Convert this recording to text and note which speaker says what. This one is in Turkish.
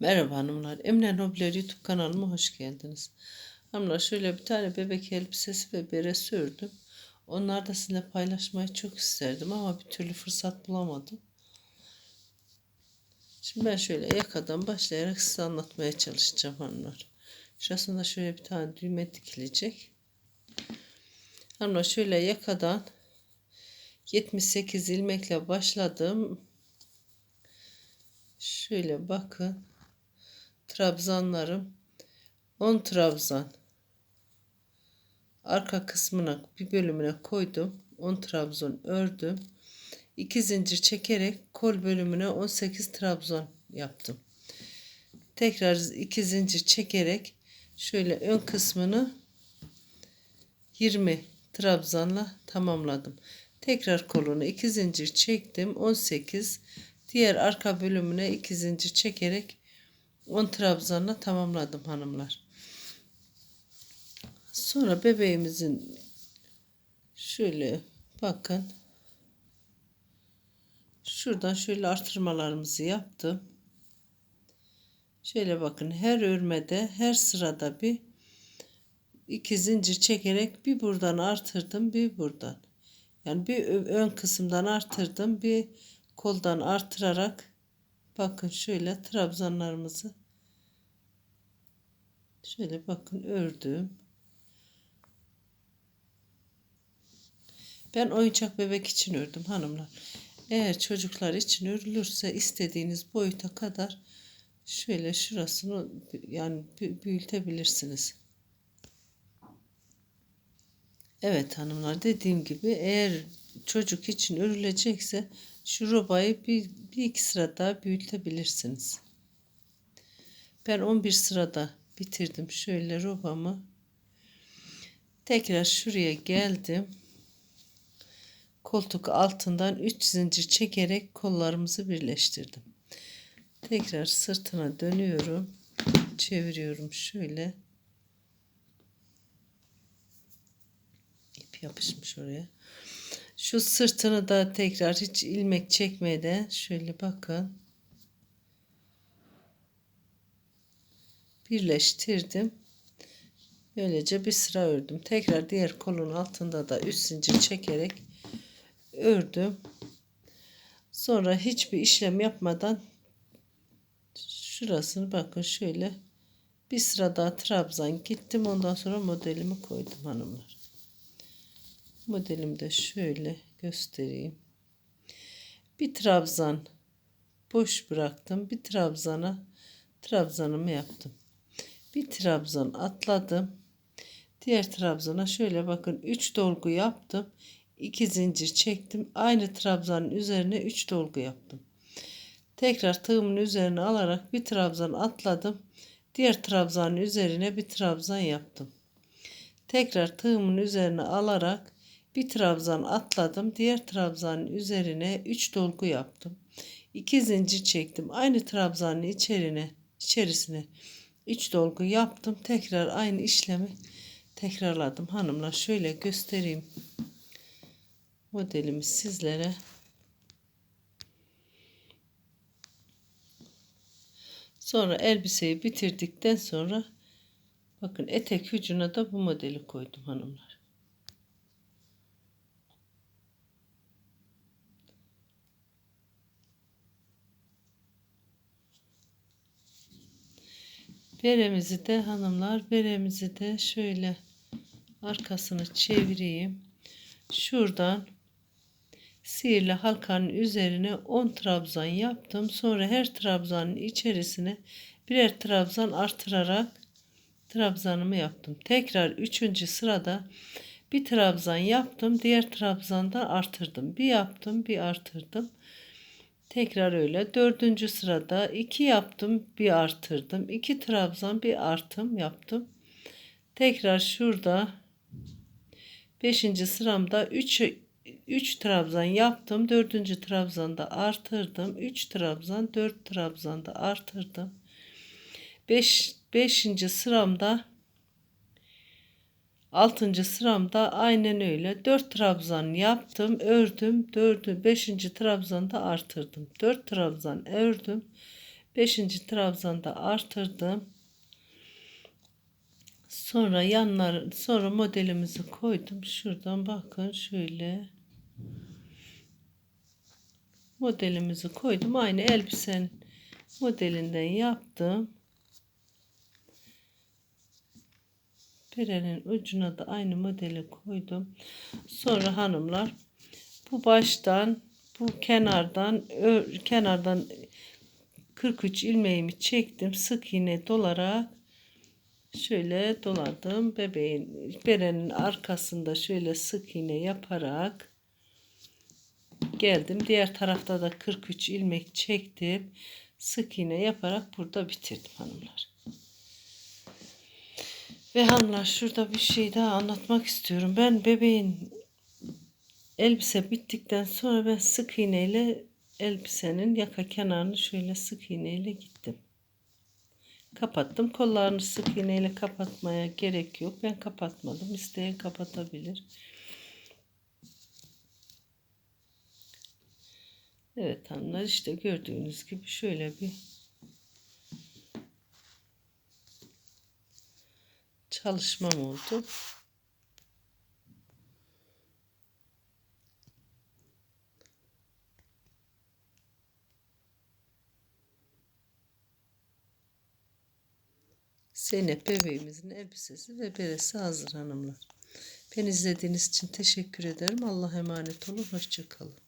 Speaker 1: Merhaba hanımlar. Emine Nobler YouTube kanalıma hoş geldiniz. Hanımlar şöyle bir tane bebek elbisesi ve bere sürdüm. Onları da sizinle paylaşmayı çok isterdim ama bir türlü fırsat bulamadım. Şimdi ben şöyle yakadan başlayarak size anlatmaya çalışacağım hanımlar. Şurasında şöyle bir tane düğme dikilecek. Hanımlar şöyle yakadan 78 ilmekle başladım. Şöyle bakın. Trabzanlarım 10 trabzan. Arka kısmına bir bölümüne koydum. 10 trabzan ördüm. 2 zincir çekerek kol bölümüne 18 trabzan yaptım. Tekrar 2 zincir çekerek şöyle ön kısmını 20 trabzanla tamamladım. Tekrar kolunu 2 zincir çektim. 18 diğer arka bölümüne 2 zincir çekerek 10 trabzanla tamamladım hanımlar. Sonra bebeğimizin şöyle bakın şuradan şöyle artırmalarımızı yaptım. Şöyle bakın her örmede her sırada bir iki zincir çekerek bir buradan artırdım bir buradan. Yani bir ön kısımdan artırdım bir koldan artırarak bakın şöyle trabzanlarımızı şöyle bakın ördüm. Ben oyuncak bebek için ördüm hanımlar. Eğer çocuklar için örülürse istediğiniz boyuta kadar şöyle şurasını yani büyütebilirsiniz. Evet hanımlar dediğim gibi eğer çocuk için örülecekse şu robayı bir, bir iki sıra daha büyütebilirsiniz. Ben 11 sırada bitirdim şöyle robamı. Tekrar şuraya geldim. Koltuk altından 3 zincir çekerek kollarımızı birleştirdim. Tekrar sırtına dönüyorum. Çeviriyorum şöyle. İp yapışmış oraya. Şu sırtını da tekrar hiç ilmek çekmeden şöyle bakın. Birleştirdim. Böylece bir sıra ördüm. Tekrar diğer kolun altında da üst zincir çekerek ördüm. Sonra hiçbir işlem yapmadan şurasını bakın şöyle bir sıra daha trabzan gittim. Ondan sonra modelimi koydum hanımlar. Modelimi de şöyle göstereyim. Bir trabzan boş bıraktım. Bir trabzana trabzanımı yaptım. Bir trabzan atladım. Diğer trabzana şöyle bakın 3 dolgu yaptım. 2 zincir çektim. Aynı trabzanın üzerine 3 dolgu yaptım. Tekrar tığımın üzerine alarak bir trabzan atladım. Diğer trabzanın üzerine bir trabzan yaptım. Tekrar tığımın üzerine alarak bir trabzan atladım. Diğer trabzanın üzerine 3 dolgu yaptım. 2 zincir çektim. Aynı trabzanın içerine, içerisine 3 dolgu yaptım. Tekrar aynı işlemi tekrarladım. Hanımlar şöyle göstereyim. Modelimi sizlere. Sonra elbiseyi bitirdikten sonra bakın etek ucuna da bu modeli koydum hanımlar. Beremizi de hanımlar beremizi de şöyle arkasını çevireyim. Şuradan sihirli halkanın üzerine 10 trabzan yaptım. Sonra her trabzanın içerisine birer trabzan artırarak trabzanımı yaptım. Tekrar 3. sırada bir trabzan yaptım. Diğer trabzanda artırdım. Bir yaptım, bir artırdım. Tekrar öyle. Dördüncü sırada iki yaptım, bir artırdım. iki trabzan, bir artım yaptım. Tekrar şurada beşinci sıramda üç, üç trabzan yaptım. Dördüncü trabzanda artırdım. Üç trabzan, dört trabzanda artırdım. Beş, beşinci sıramda Altıncı sıramda aynen öyle. Dört trabzan yaptım, ördüm. Dördü, beşinci trabzanda artırdım. Dört trabzan ördüm. Beşinci trabzanda artırdım. Sonra yanlar sonra modelimizi koydum. Şuradan bakın şöyle modelimizi koydum. Aynı elbisenin modelinden yaptım. Berenin ucuna da aynı modeli koydum. Sonra hanımlar bu baştan bu kenardan kenardan 43 ilmeğimi çektim. Sık iğne dolarak şöyle doladım. Bebeğin berenin arkasında şöyle sık iğne yaparak geldim. Diğer tarafta da 43 ilmek çektim. Sık iğne yaparak burada bitirdim hanımlar. Ve hanımlar şurada bir şey daha anlatmak istiyorum. Ben bebeğin elbise bittikten sonra ben sık iğneyle elbisenin yaka kenarını şöyle sık iğneyle gittim. Kapattım. Kollarını sık iğneyle kapatmaya gerek yok. Ben kapatmadım. İsteyen kapatabilir. Evet hanımlar işte gördüğünüz gibi şöyle bir çalışmam oldu. Zeynep bebeğimizin elbisesi ve beresi hazır hanımlar. Beni izlediğiniz için teşekkür ederim. Allah emanet olun. Hoşçakalın.